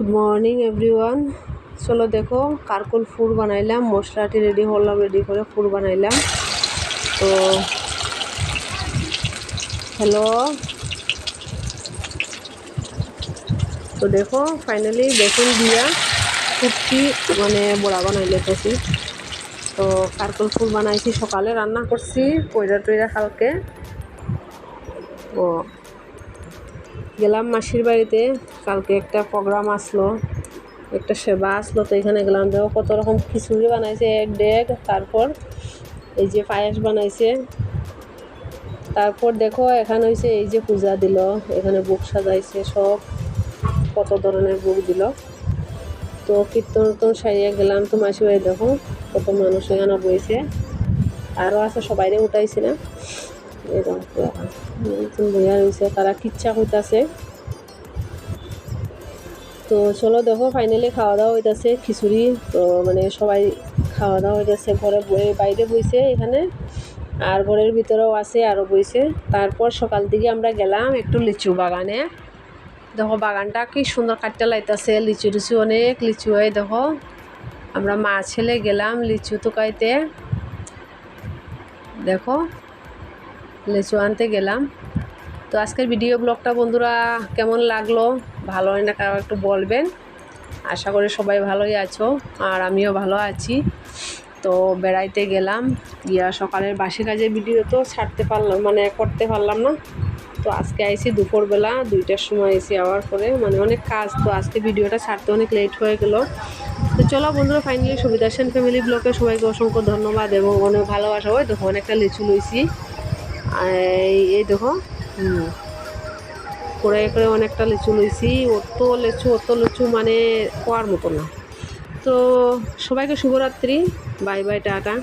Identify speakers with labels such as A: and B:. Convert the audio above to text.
A: Good morning everyone চলো দেখো, কারকুল ফুড বানাইলাম, মশলাটি রেডি করলাম রেডি করে ফুড বানাইলাম। তো হ্যালো তো দেখো ফাইনালি বেসন দিয়া ফুটকি মানে বড়া বানাইলে তো তো কারকুল ফুল বানাইছি সকালে, রান্না করছি কইরা টইরা কালকে ও গেলাম মাসির বাড়িতে। কালকে একটা প্রোগ্রাম আসলো, একটা সেবা আসলো, তো এখানে গেলাম দেখো কত রকম খিচুড়ি বানাইছে, এক ডেক তারপর এই যে পায়েস বানাইছে। তারপর দেখো এখানে হয়েছে এই যে পূজা দিল, এখানে বুক সাজাইছে সব, কত ধরনের বুক দিল। তো কীর্তন তো সারিয়ে গেলাম তো মাসির বাড়ি দেখো, কত মানুষ এখানে বইছে। আরও আছে সবাই উঠাইছে না। রয়েছে তারা কিচ্ছা হইতাছে তো চলো দেখো ফাইনালি খাওয়া দাওয়া হইতাছে খিচুড়ি তো মানে সবাই খাওয়া দাওয়া হইতাছে ঘরে বয়ে বাইরে বইছে এখানে আর ঘরের ভিতরেও আছে আরও বইছে তারপর সকাল দিকে আমরা গেলাম একটু লিচু বাগানে। দেখো, বাগানটা কি সুন্দর কাটতে লাইতাছে লিচু টিচু অনেক লিচু হয়, দেখো। আমরা মা ছেলে গেলাম লিচু তোকাইতে দেখো লিচু আনতে গেলাম। তো আজকের ভিডিও ব্লগটা বন্ধুরা কেমন লাগল? ভালো হয় না কারও একটু বলবেন। আশা করি সবাই ভালোই আছো আর আমিও ভালো আছি। তো বেড়াইতে গেলাম। গিয়া সকালের বাসি কাজের ভিডিও তো ছাড়তে পারলাম মানে করতে পারলাম না। তো আজকে আইসি দুপুরবেলা দুইটার সময় এসি আওয়ার পরে। মানে অনেক কাজ, তো আজকে ভিডিওটা ছাড়তে অনেক লেট হয়ে গেল। তো চলো বন্ধুরা ফাইনালি সুবিধা সেন ফ্যামিলি ব্লকে সবাইকে অসংখ্য ধন্যবাদ এবং অনেক ভালোবাসা। ওই দেখো, অনেকটা লিচু লইছি। এই দেখো করে করে অনেকটা লিচু লইছি। অত লিচু অত লিচু মানে কোয়ার মতো না। তো সবাইকে শুভরাত্রি। Bye bye, tata.